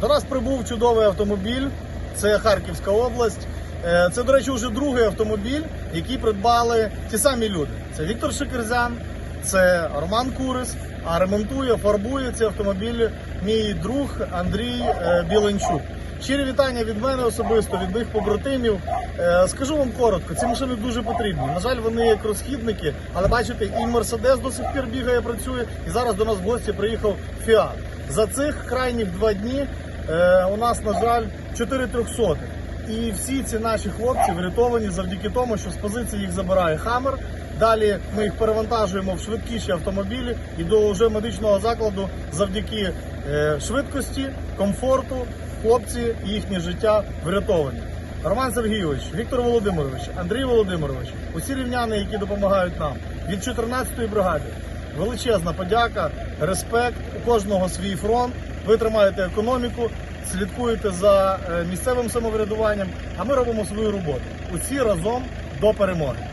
До нас прибув чудовий автомобіль. Це Харківська область. Е, Це, до речі, вже другий автомобіль, який придбали ті самі люди. Це Віктор Шикерзян, це Роман Курис. А ремонтує, фарбує ці автомобілі мій друг Андрій е, Біленчук. Щирі вітання від мене особисто, від моїх побратимів. Е, Скажу вам коротко, ці машини дуже потрібні. На жаль, вони як розхідники, але бачите, і Мерседес до сих пір бігає, працює, і зараз до нас в гості приїхав Фіат. За цих крайніх два дні е, у нас, на жаль, 4 трьохсотих. І всі ці наші хлопці врятовані завдяки тому, що з позиції їх забирає Хаммер. Далі ми їх перевантажуємо в швидкіші автомобілі і до вже медичного закладу завдяки е, швидкості, комфорту. Хлопці і їхнє життя врятовані. Роман Сергійович, Віктор Володимирович, Андрій Володимирович, усі рівняни, які допомагають нам від 14-ї бригади. Величезна подяка, респект. У кожного свій фронт. Ви тримаєте економіку, слідкуєте за е, місцевим самоврядуванням, а ми робимо свою роботу. Усі разом до перемоги.